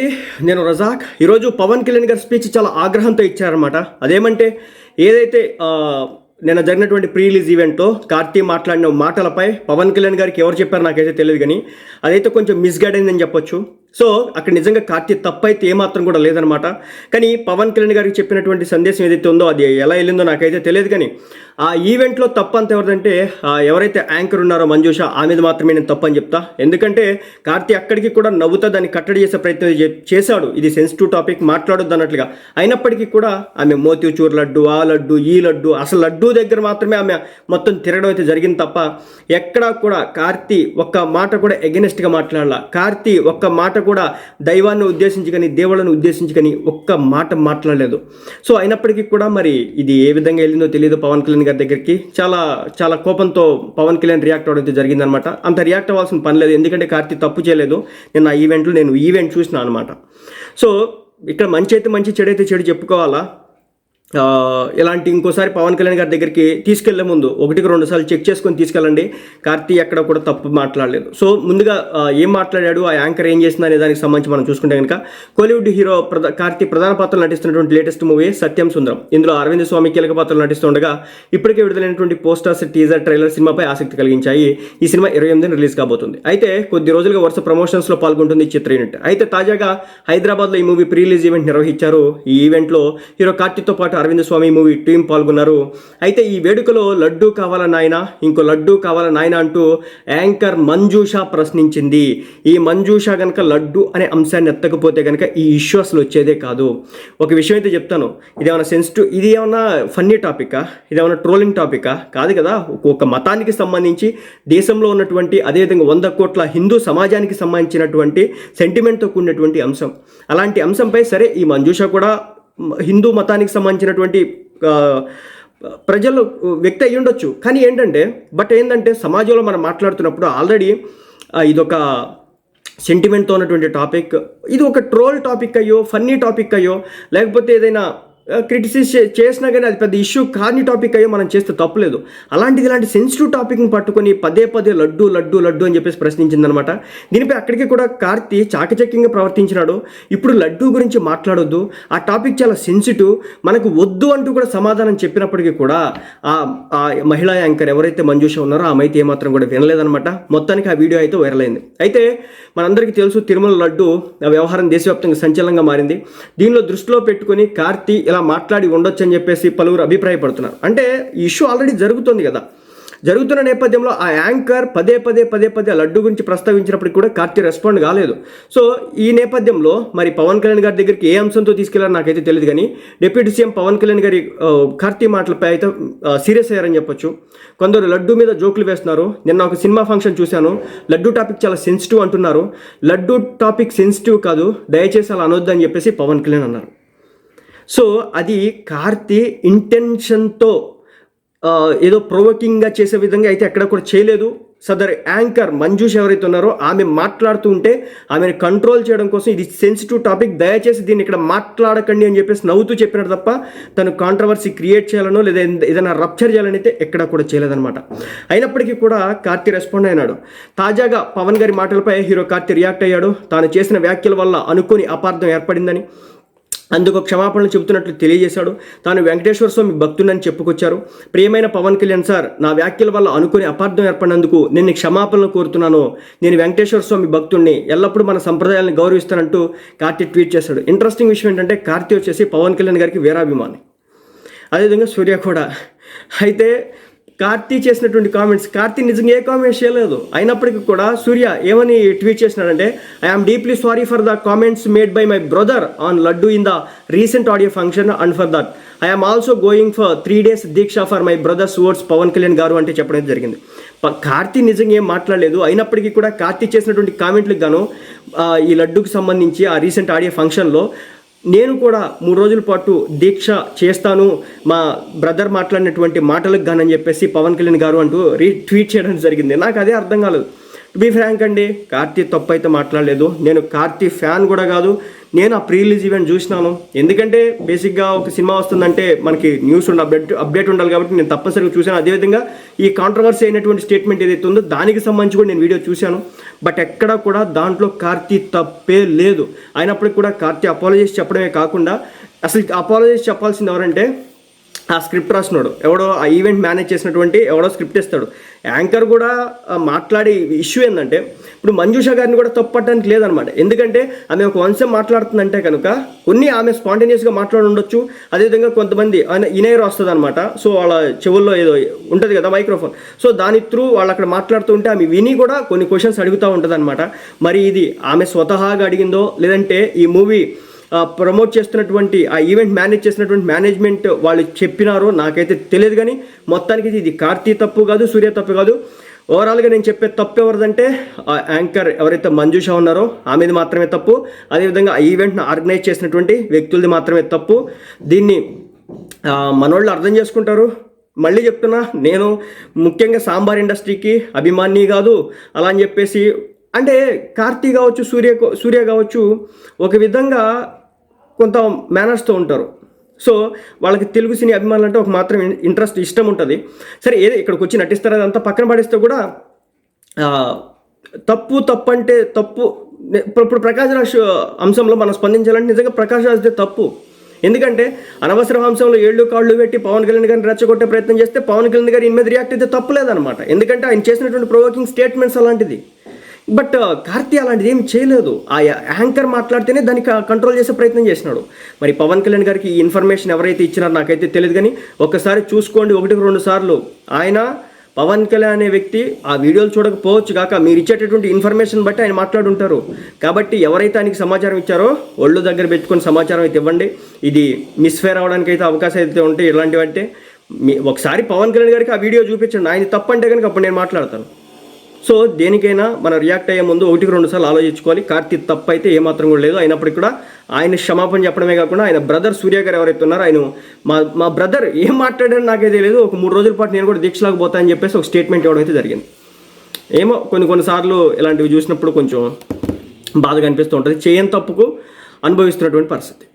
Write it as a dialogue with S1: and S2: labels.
S1: అండి నేను రజాక్. ఈరోజు పవన్ కళ్యాణ్ గారి స్పీచ్ చాలా ఆగ్రహంతో ఇచ్చారనమాట అదేమంటే ఏదైతే నిన్న జరిగినటువంటి ప్రీ రిలీజ్ ఈవెంట్లో కార్తీ మాట్లాడిన మాటలపై పవన్ కళ్యాణ్ గారికి ఎవరు చెప్పారో నాకైతే తెలియదు కానీ అదైతే కొంచెం మిస్గైడ్ అయిందని చెప్పొచ్చు. సో అక్కడ నిజంగా కార్తీ తప్పైతే అయితే ఏమాత్రం కూడా లేదనమాట కానీ పవన్ కళ్యాణ్ గారికి చెప్పినటువంటి సందేశం ఏదైతే ఉందో అది ఎలా వెళ్ళిందో నాకైతే తెలియదు కానీ ఆ ఈవెంట్లో తప్పు అంత ఎవరిదంటే ఎవరైతే యాంకర్ ఉన్నారో మంజుష ఆమెది మాత్రమే నేను తప్పని చెప్తా. ఎందుకంటే కార్తీ అక్కడికి కూడా నవ్వుతా దాన్ని కట్టడి చేసే ప్రయత్నం చే- చేశాడు. ఇది సెన్సిటివ్ టాపిక్ మాట్లాడొద్దు అన్నట్లుగా. అయినప్పటికీ కూడా ఆమె మోతిచూర్ లడ్డు ఆ లడ్డు ఈ లడ్డు అసలు లడ్డు దగ్గర మాత్రమే ఆమె మొత్తం తిరగడం అయితే జరిగింది తప్ప ఎక్కడా కూడా కార్తీ ఒక్క మాట కూడా ఎగెనెస్ట్గా మాట్లాడాల. కార్తీ ఒక్క మాట కూడా దైవాన్ని ఉద్దేశించి కానీ దేవుళ్ళని ఉద్దేశించి కానీ ఒక్క మాట మాట్లాడలేదు. సో అయినప్పటికీ కూడా మరి ఇది ఏ విధంగా వెళ్ళిందో తెలియదు పవన్ కళ్యాణ్ గారి దగ్గరికి. చాలా చాలా కోపంతో పవన్ కళ్యాణ్ రియాక్ట్ అవ్వడం అయితే జరిగిందనమాట అంత రియాక్ట్ అవ్వాల్సిన పని లేదు. ఎందుకంటే కార్తీ తప్పు చేయలేదు. నేను ఆ ఈవెంట్లో నేను ఈవెంట్ చూసిన అనమాట సో ఇక్కడ మంచి అయితే మంచి చెడు అయితే చెడు చెప్పుకోవాలా? ఇలాంటి ఇంకోసారి పవన్ కళ్యాణ్ గారి దగ్గరికి తీసుకెళ్ళే ముందు ఒకటికి రెండు సార్లు చెక్ చేసుకొని తీసుకెళ్ళండి. కార్తీ ఎక్కడ కూడా తప్పు మాట్లాడలేదు. సో ముందుగా ఏం మాట్లాడాడు ఆ యాంకర్ ఏం చేసింది అనే దానికి సంబంధించి మనం చూసుకుంటే కనుక కోలీవుడ్ హీరో ప్రధా కార్తీ ప్రధాన పాత్రలు నటిస్తున్నటువంటి లేటెస్ట్ మూవీ సత్యం సుందరం. ఇందులో అరవింద్ స్వామి కీలక పాత్రలు నటిస్తుండగా ఇప్పటికే విడుదలైనటువంటి పోస్టర్స్ టీజర్ ట్రైలర్ సినిమాపై ఆసక్తి కలిగించాయి. ఈ సినిమా ఇరవై ఎనిమిదిన రిలీజ్ కాబోతుంది. అయితే కొద్ది రోజులుగా వరుస ప్రమోషన్స్లో పాల్గొంటుంది ఈ చిత్ర యూనిట్. అయితే తాజాగా హైదరాబాద్లో ఈ మూవీ ప్రీ రిలీజ్ ఈవెంట్ నిర్వహించారు. ఈ ఈవెంట్లో హీరో కార్తీతో పాటు అరవింద్ స్వామి మూవీ టీం పాల్గొన్నారు. అయితే ఈ వేడుకలో లడ్డూ కావాల నాయన? ఇంకో లడ్డూ కావాల నాయన అంటూ యాంకర్ మంజూష ప్రశ్నించింది. ఈ మంజూష గనక లడ్డు అనే అంశాన్ని ఎత్తకపోతే గనక ఈ ఇష్యూ అసలు వచ్చేదే కాదు. ఒక విషయం అయితే చెప్తాను. ఇదేమైనా సెన్సిటివ్ ఇది ఏమన్నా ఫన్నీ టాపికా ఇదేమైనా ట్రోలింగ్ టాపికా కాదు కదా? ఒక మతానికి సంబంధించి దేశంలో ఉన్నటువంటి అదేవిధంగా వంద కోట్ల హిందూ సమాజానికి సంబంధించినటువంటి సెంటిమెంట్తో కూడినటువంటి అంశం. అలాంటి అంశంపై సరే ఈ మంజూష కూడా హిందూ మతానికి సంబంధించినటువంటి ప్రజలు వ్యక్తి అయ్యి ఉండొచ్చు. కానీ ఏంటంటే బట్ ఏంటంటే సమాజంలో మనం మాట్లాడుతున్నప్పుడు ఆల్రెడీ ఇదొక సెంటిమెంట్తో ఉన్నటువంటి టాపిక్ ఇది ఒక ట్రోల్ టాపిక్ అయ్యో ఫన్నీ టాపిక్ అయ్యో లేకపోతే ఏదైనా క్రిటిసైజ్ చేసినా కానీ అది పెద్ద ఇష్యూ కాని టాపిక్ అయ్యో మనం చేస్తే తప్పులేదు. అలాంటిది ఇలాంటి సెన్సిటివ్ టాపిక్ని పట్టుకొని పదే పదే లడ్డు లడ్డు లడ్డు అని చెప్పేసి ప్రశ్నించిందనమాట. దీనిపై అక్కడికి కూడా కార్తీ చాకచక్యంగా ప్రవర్తించినాడు. ఇప్పుడు లడ్డు గురించి మాట్లాడొద్దు. ఆ టాపిక్ చాలా సెన్సిటివ్ మనకు వద్దు అంటూ కూడా సమాధానం చెప్పినప్పటికీ కూడా ఆ ఆ మహిళా యాంకర్ ఎవరైతే మంజూష ఉన్నారో ఆమె అయితే ఏమాత్రం కూడా వినలేదనమాట. మొత్తానికి ఆ వీడియో అయితే వైరల్ అయింది. అయితే మనందరికీ తెలుసు తిరుమల లడ్డు ఆ వ్యవహారం దేశవ్యాప్తంగా సంచలనంగా మారింది. దీనిలో దృష్టిలో పెట్టుకొని కార్తీ ఇలా మాట్లాడి ఉండొచ్చు అని చెప్పేసి పలువురు అభిప్రాయపడుతున్నారు. అంటే ఇష్యూ ఆల్రెడీ జరుగుతుంది కదా. జరుగుతున్న నేపథ్యంలో ఆ యాంకర్ పదే పదే పదే పదే లడ్డు గురించి ప్రస్తావించినప్పటికీ కూడా కార్తీ రెస్పాండ్ కాలేదు. సో ఈ నేపథ్యంలో మరి పవన్ కళ్యాణ్ గారి దగ్గరికి ఏ అంశంతో తీసుకెళ్ళారో నాకైతే తెలియదు కానీ డిప్యూటీ సీఎం పవన్ కళ్యాణ్ గారి కార్తీ మాటలపై అయితే సీరియస్ అయ్యారని చెప్పొచ్చు. కొందరు లడ్డు మీద జోకులు వేస్తున్నారు. నిన్న ఒక సినిమా ఫంక్షన్ చూశాను. లడ్డు టాపిక్ చాలా సెన్సిటివ్ అంటున్నారు. లడ్డు టాపిక్ సెన్సిటివ్ కాదు దయచేసి అలా అనొద్దు అని చెప్పేసి పవన్ కళ్యాణ్ అన్నారు. సో అది కార్తీ ఇంటెన్షన్తో ఏదో ప్రొవోకింగ్గా చేసే విధంగా అయితే ఎక్కడ కూడా చేయలేదు. సదర్ యాంకర్ మంజూష్ ఎవరైతే ఉన్నారో ఆమె మాట్లాడుతూ ఉంటే ఆమెను కంట్రోల్ చేయడం కోసం ఇది సెన్సిటివ్ టాపిక్. దయచేసి దీన్ని ఇక్కడ మాట్లాడకండి అని చెప్పేసి నవ్వుతూ చెప్పినాడు తప్ప తను కాంట్రవర్సీ క్రియేట్ చేయాలనో లేదా ఏదైనా రప్చర్ చేయాలని అయితే ఎక్కడ కూడా చేయలేదన్నమాట. అయినప్పటికీ కూడా కార్తీ రెస్పాండ్ అయినాడు. తాజాగా పవన్ గారి మాటలపై హీరో కార్తీ రియాక్ట్ అయ్యాడు. తాను చేసిన వ్యాఖ్యల వల్ల అనుకోని అపార్థం ఏర్పడిందని అందుకు క్షమాపణలు చెబుతున్నట్లు తెలియజేశాడు. తాను వెంకటేశ్వర స్వామి భక్తునని చెప్పుకొచ్చారు. ప్రియమైన పవన్ కళ్యాణ్ సార్ నా వ్యాఖ్యల వల్ల అనుకుని అపార్థం ఏర్పడినందుకు నేను క్షమాపణలు కోరుతున్నాను. నేను వెంకటేశ్వర స్వామి భక్తుణ్ణి ఎల్లప్పుడూ మన సంప్రదాయాలను గౌరవిస్తానంటూ కార్తీ ట్వీట్ చేశాడు. ఇంట్రెస్టింగ్ విషయం ఏంటంటే కార్తీ వచ్చేసి పవన్ కళ్యాణ్ గారికి వీరాభిమాని. అదేవిధంగా సూర్య కూడా. అయితే కార్తీ చేసినటువంటి కామెంట్స్ కార్తీ నిజంగా ఏ కామెంట్స్ చేయలేదు. అయినప్పటికీ కూడా సూర్య ఏమని tweet చేసినాడంటే I'm deeply sorry for the comments made by my brother on laddu in the recent audio function and for that I'm also going for three days deeksha for my brother's words Pawan Kalyan garu అంటే చెప్పడం జరిగింది. కార్తీ నిజంగా ఏం మాట్లాడలేదు. అయినప్పటికీ కూడా కార్తీ చేసినటువంటి కామెంట్లకు గాను ఈ లడ్డుకు సంబంధించి ఆ రీసెంట్ ఆడియో ఫంక్షన్లో నేను కూడా మూడు రోజుల పాటు దీక్ష చేస్తాను. మా బ్రదర్ మాట్లాడినటువంటి మాటలకు గానని చెప్పేసి పవన్ కళ్యాణ్ గారు అంటూ రీ ట్వీట్ చేయడం జరిగింది. నాకు అదే అర్థం కాలేదు. బి ఫ్రాంక్ అండి. కార్తీ తప్పు అయితే మాట్లాడలేదు. నేను కార్తీ ఫ్యాన్ కూడా కాదు. నేను ఆ ప్రీ రిలీజ్ ఈవెంట్ చూసినాను. ఎందుకంటే బేసిక్గా ఒక సినిమా వస్తుందంటే మనకి న్యూస్ ఉండి అప్డేట్ అప్డేట్ ఉండాలి కాబట్టి నేను తప్పనిసరిగా చూశాను. అదేవిధంగా ఈ కాంట్రవర్సీ అయినటువంటి స్టేట్మెంట్ ఏదైతే ఉందో దానికి సంబంధించి కూడా నేను వీడియో చూశాను. బట్ ఎక్కడ కూడా దాంట్లో కార్తీ తప్పే లేదు. అయినప్పటికీ కూడా కార్తీ అపాలజీస్ చెప్పడమే కాకుండా అసలు అపాలజీస్ చెప్పాల్సింది ఎవరంటే ఆ స్క్రిప్ట్ రాసినాడు ఎవడో ఆ ఈవెంట్ మేనేజ్ చేసినటువంటి ఎవడో స్క్రిప్ట్ ఇస్తాడు యాంకర్ కూడా మాట్లాడే ఇష్యూ ఏంటంటే ఇప్పుడు మంజుష గారిని కూడా తప్పట్టడానికి లేదనమాట. ఎందుకంటే ఆమె ఒక వంశం మాట్లాడుతుందంటే కనుక కొన్ని ఆమె స్పాంటేనియస్గా మాట్లాడి ఉండొచ్చు. అదేవిధంగా కొంతమంది ఇనేర్ వస్తుంది అనమాట సో వాళ్ళ చెవుల్లో ఏదో ఉంటుంది కదా మైక్రోఫోన్ సో దాని త్రూ వాళ్ళు అక్కడ మాట్లాడుతూ ఉంటే ఆమె విని కూడా కొన్ని క్వశ్చన్స్ అడుగుతూ ఉంటుంది మరి ఇది ఆమె స్వతహాగా అడిగిందో లేదంటే ఈ మూవీ ప్రమోట్ చేస్తున్నటువంటి ఆ ఈవెంట్ మేనేజ్ చేసినటువంటి మేనేజ్మెంట్ వాళ్ళు చెప్పినారో నాకైతే తెలియదు కానీ మొత్తానికి ఇది- ఇది కార్తీ తప్పు కాదు సూర్య తప్పు కాదు. ఓవరాల్గా నేను చెప్పే తప్పు ఎవరిదంటే ఆ యాంకర్ ఎవరైతే మంజుష ఉన్నారో ఆమెది మాత్రమే తప్పు. అదేవిధంగా ఆ ఈవెంట్ను ఆర్గనైజ్ చేసినటువంటి వ్యక్తులది మాత్రమే తప్పు. దీన్ని మనోళ్ళు అర్థం చేసుకుంటారు. మళ్ళీ చెప్తున్నా నేను ముఖ్యంగా సాంబార్ ఇండస్ట్రీకి అభిమాని కాదు. అలా అని చెప్పేసి అంటే కార్తీ కావచ్చు సూర్య సూర్య కావచ్చు ఒక విధంగా కొంత మేనర్స్తో ఉంటారు. సో వాళ్ళకి తెలుగు సినీ అభిమానులు అంటే ఒక మాత్రం ఇంట్రెస్ట్ ఇష్టం ఉంటుంది. సరే ఏదో ఇక్కడికి వచ్చి నటిస్తారు అదంతా పక్కన పడేస్తే కూడా తప్పు తప్పు అంటే తప్పు. ఇప్పుడు ఇప్పుడు ప్రకాష్ రాజ్ అంశంలో మనం స్పందించాలంటే నిజంగా ప్రకాష్ రాజ్దే తప్పు. ఎందుకంటే అనవసర అంశంలో ఏళ్ళు కాళ్ళు పెట్టి పవన్ కళ్యాణ్ గారిని రెచ్చగొట్టే ప్రయత్నం చేస్తే పవన్ కళ్యాణ్ గారు ఇన్ మీద రియాక్ట్ అయితే తప్పులేదనమాట ఎందుకంటే ఆయన చేసినటువంటి ప్రొవోకింగ్ స్టేట్మెంట్స్ అలాంటిది. బట్ కార్తీ అలాంటిది ఏం చేయలేదు. ఆ యాంకర్ మాట్లాడితేనే దాన్ని కంట్రోల్ చేసే ప్రయత్నం చేసినాడు. మరి పవన్ కళ్యాణ్ గారికి ఈ ఇన్ఫర్మేషన్ ఎవరైతే ఇచ్చినారో నాకైతే తెలియదు కానీ ఒక్కసారి చూసుకోండి ఒకటికి రెండు సార్లు. ఆయన పవన్ కళ్యాణ్ అనే వ్యక్తి ఆ వీడియోలు చూడకపోవచ్చు కాక మీరు ఇచ్చేటటువంటి ఇన్ఫర్మేషన్ బట్టి ఆయన మాట్లాడుంటారు. కాబట్టి ఎవరైతే ఆయనకి సమాచారం ఇచ్చారో ఒళ్ళు దగ్గర పెట్టుకొని సమాచారం అయితే ఇవ్వండి. ఇది మిస్ఫేర్ అవడానికి అయితే అవకాశం అయితే ఉంటాయి ఇలాంటివంటే. మీ ఒకసారి పవన్ కళ్యాణ్ గారికి ఆ వీడియో చూపించండి. ఆయన తప్పంటే కనుక అప్పుడు నేను మాట్లాడతాను. సో దేనికైనా మనం రియాక్ట్ అయ్యే ముందు ఒకటికి రెండు సార్లు ఆలోచించుకోవాలి. కార్తీక్ తప్పు అయితే ఏమాత్రం కూడా లేదు. అయినప్పటికీ కూడా ఆయన క్షమాపణ చెప్పడమే కాకుండా ఆయన బ్రదర్ సూర్య గారు ఎవరైతే ఉన్నారో ఆయన మా మా బ్రదర్ ఏం మాట్లాడారో నాకే తెలియదు. ఒక మూడు రోజుల పాటు నేను కూడా దీక్షలోకి పోతా అని చెప్పేసి ఒక స్టేట్మెంట్ ఇవ్వడం అయితే జరిగింది. ఏమో కొన్ని కొన్నిసార్లు ఇలాంటివి చూసినప్పుడు కొంచెం బాధగా అనిపిస్తూ ఉంటుంది. చేయని తప్పుకు అనుభవిస్తున్నటువంటి పరిస్థితి.